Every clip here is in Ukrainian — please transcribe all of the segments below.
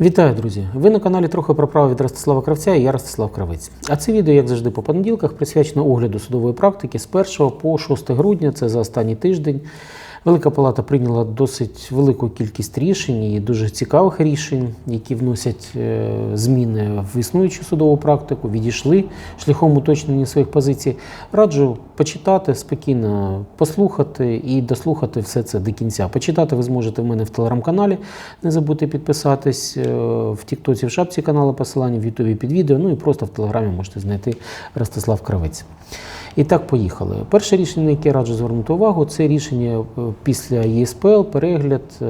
Вітаю, друзі! Ви на каналі трохи про право від Ростислава Кравця і я Ростислав Кравець. А це відео, як завжди, по понеділках присвячено огляду судової практики з 1 по 6 грудня, це за останній тиждень. Велика Палата прийняла досить велику кількість рішень і дуже цікавих рішень, які вносять е, зміни в існуючу судову практику, відійшли шляхом уточнення своїх позицій. Раджу почитати спокійно, послухати і дослухати все це до кінця. Почитати ви зможете в мене в телеграм-каналі. Не забудьте підписатись е, в Тіктоці, в шапці каналу посилання, в Ютубі під відео. Ну і просто в телеграмі можете знайти Ростислав Кравець. І так, поїхали. Перше рішення, на яке я раджу звернути увагу, це рішення е, після ЄСПЛ, перегляд. е,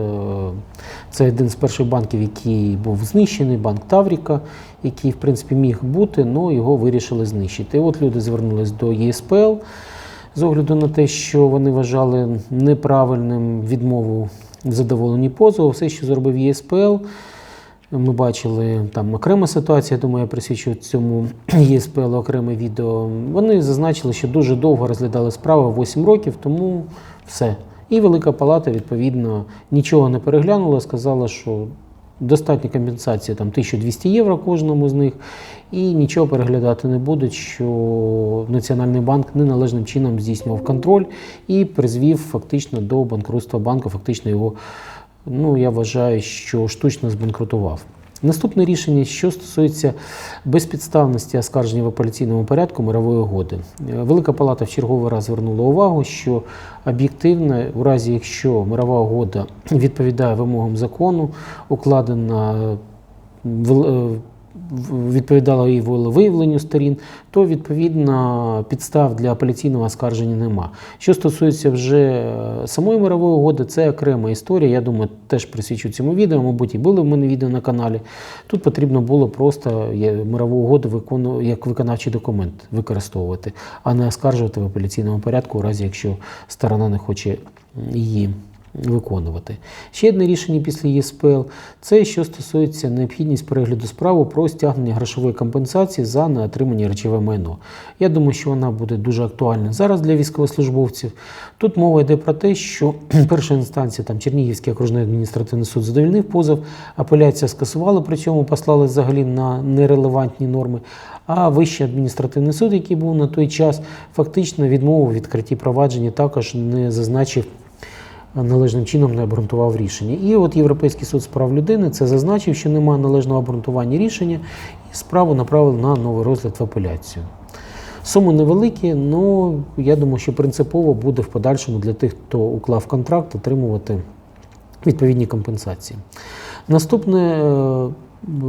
Це один з перших банків, який був знищений, банк Тавріка, який, в принципі, міг бути, але його вирішили знищити. І от люди звернулись до ЄСПЛ з огляду на те, що вони вважали неправильним відмову в задоволенні позову. Все, що зробив ЄСПЛ, ми бачили там окрема ситуація, думаю, я присвячу цьому ЄСПЛ окреме відео. Вони зазначили, що дуже довго розглядали справу 8 років, тому все. І Велика Палата, відповідно, нічого не переглянула, сказала, що достатня компенсація там 1200 євро кожному з них, і нічого переглядати не будуть, що Національний банк неналежним чином здійснював контроль і призвів фактично до банкрутства банку, фактично його ну я вважаю, що штучно збанкрутував. Наступне рішення, що стосується безпідставності оскарження в апеляційному порядку мирової угоди. Е, Велика Палата в черговий раз звернула увагу, що об'єктивно, у разі якщо мирова угода відповідає вимогам закону, укладена в- в- відповідала і волевиявленню сторін, то відповідно підстав для апеляційного оскарження нема. Що стосується вже е, самої мирової угоди, це окрема історія. Я думаю, теж присвячу цьому відео. Мабуть, і були в мене відео на каналі. Тут потрібно було просто мирову угоду як виконавчий документ використовувати, а не оскаржувати в апеляційному порядку, у разі якщо сторона не хоче її виконувати. Ще одне рішення після ЄСПЛ це що стосується необхідність перегляду справи про стягнення грошової компенсації за неотримані речове майно. Я думаю, що вона буде дуже актуальна зараз для військовослужбовців. Тут мова йде про те, що перша інстанція, там Чернігівський окружний адміністративний суд задовільнив позов, апеляція скасувала, при цьому послали взагалі на нерелевантні норми. А Вищий адміністративний суд, який був на той час, фактично відмовив відкритті провадження, також не зазначив належним чином не обґрунтував рішення. І от Європейський суд з прав людини це зазначив, що немає належного обґрунтування рішення, і справу направили на новий розгляд в апеляцію. Суми невеликі, але я думаю, що принципово буде в подальшому для тих, хто уклав контракт, отримувати відповідні компенсації. Наступне е,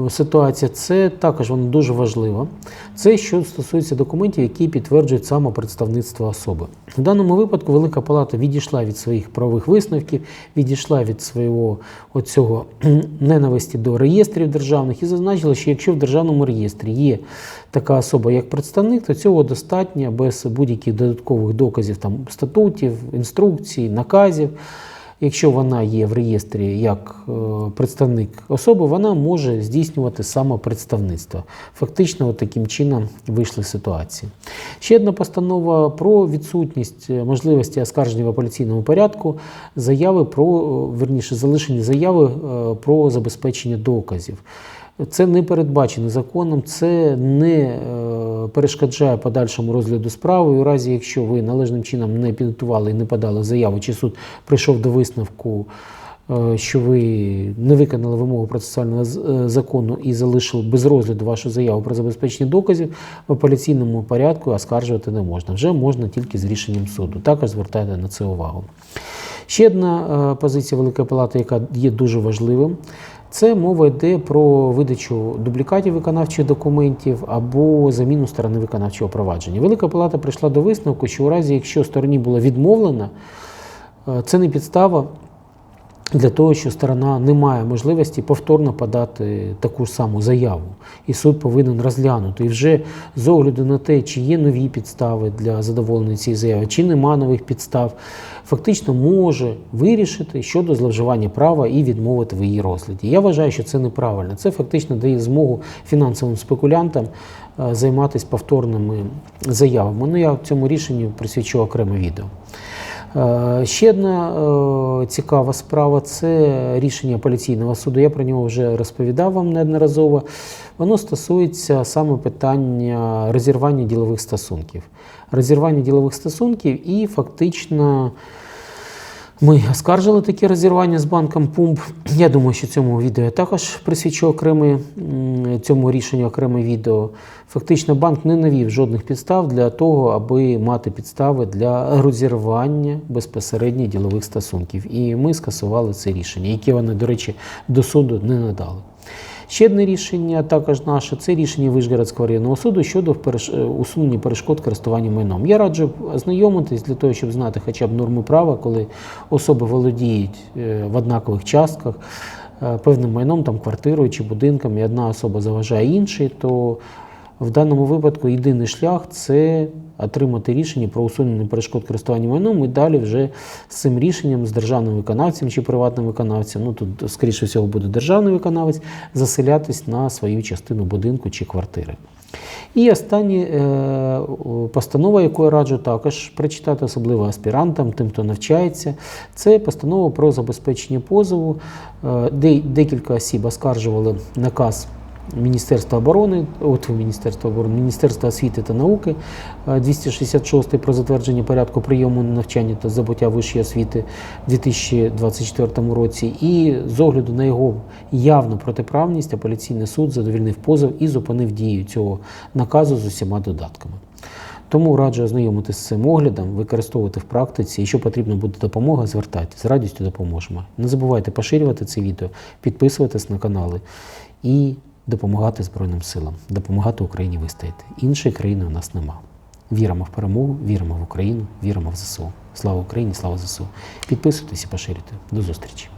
ситуація це також вона дуже важлива. Це що стосується документів, які підтверджують самопредставництво особи. В даному випадку Велика Палата відійшла від своїх правових висновків, відійшла від свого оцього ненависті до реєстрів державних і зазначила, що якщо в державному реєстрі є така особа, як представник, то цього достатньо без будь-яких додаткових доказів там статутів, інструкцій, наказів. Якщо вона є в реєстрі як е, представник особи, вона може здійснювати самопредставництво. Фактично, от таким чином вийшли ситуації. Ще одна постанова про відсутність е, можливості оскарження в апеляційному порядку заяви про е, верніше залишені заяви про забезпечення доказів. Це не передбачено законом, це не перешкоджає подальшому розгляду справи. У разі, якщо ви належним чином не підготували і не подали заяву, чи суд прийшов до висновку, е, що ви не виконали вимогу процесуального е, закону і залишили без розгляду вашу заяву про забезпечення доказів, в апеляційному порядку оскаржувати не можна. Вже можна тільки з рішенням суду. Також звертайте на це увагу. Ще одна е, позиція Великої Палати, яка є дуже важливим, це мова йде про видачу дублікатів виконавчих документів або заміну сторони виконавчого провадження. Велика Палата прийшла до висновку, що у разі, якщо стороні було відмовлено, е, це не підстава для того, що сторона не має можливості повторно подати таку ж саму заяву, і суд повинен розглянути. І вже з огляду на те, чи є нові підстави для задоволення цієї заяви, чи нема нових підстав, фактично може вирішити щодо зловживання права і відмовити в її розгляді. Я вважаю, що це неправильно. Це фактично дає змогу фінансовим спекулянтам е, займатися повторними заявами. Ну я в цьому рішенні присвячу окреме відео. Е, Ще одна е, цікава справа це рішення апеляційного суду. Я про нього вже розповідав вам неодноразово. Воно стосується саме питання розірвання ділових стосунків. Розірвання ділових стосунків і фактично. Ми оскаржили таке розірвання з банком Пумп. Я думаю, що цьому відео я також присвячу окреме цьому рішенню окреме відео. Фактично, банк не навів жодних підстав для того, аби мати підстави для розірвання безпосередньо ділових стосунків. І ми скасували це рішення, яке вони, до речі, до суду не надали. Ще одне рішення, також наше, це рішення Вишгородського районного суду щодо е, усунення перешкод користування майном. Я раджу ознайомитись для того, щоб знати хоча б норми права, коли особи володіють е, в однакових частках е, певним майном, там квартирою чи будинком, і одна особа заважає іншій, то в даному випадку єдиний шлях це отримати рішення про усунення перешкод користування майном і далі вже з цим рішенням з державним виконавцем чи приватним виконавцем, ну тут, скоріше всього, буде державний виконавець, заселятись на свою частину будинку чи квартири. І остання е, постанова, яку я раджу також прочитати, особливо аспірантам, тим, хто навчається, це постанова про забезпечення позову. Е, де, декілька осіб оскаржували наказ Міністерства оборони, от Міністерства оборони, Міністерства освіти та науки е, 266 про затвердження порядку прийому на навчання та забуття вищої освіти у 2024 році. І з огляду на його явну протиправність апеляційний суд задовільнив позов і зупинив дію цього наказу з усіма додатками. Тому раджу ознайомитися з цим оглядом, використовувати в практиці. Якщо потрібна буде допомога, звертайтеся, з радістю допоможемо. Не забувайте поширювати це відео, підписуватись на канали і допомагати Збройним силам, допомагати Україні вистояти. Іншої країни у нас нема. Віримо в перемогу, віримо в Україну, віримо в ЗСУ. Слава Україні, слава ЗСУ. Підписуйтесь і поширюйте. До зустрічі.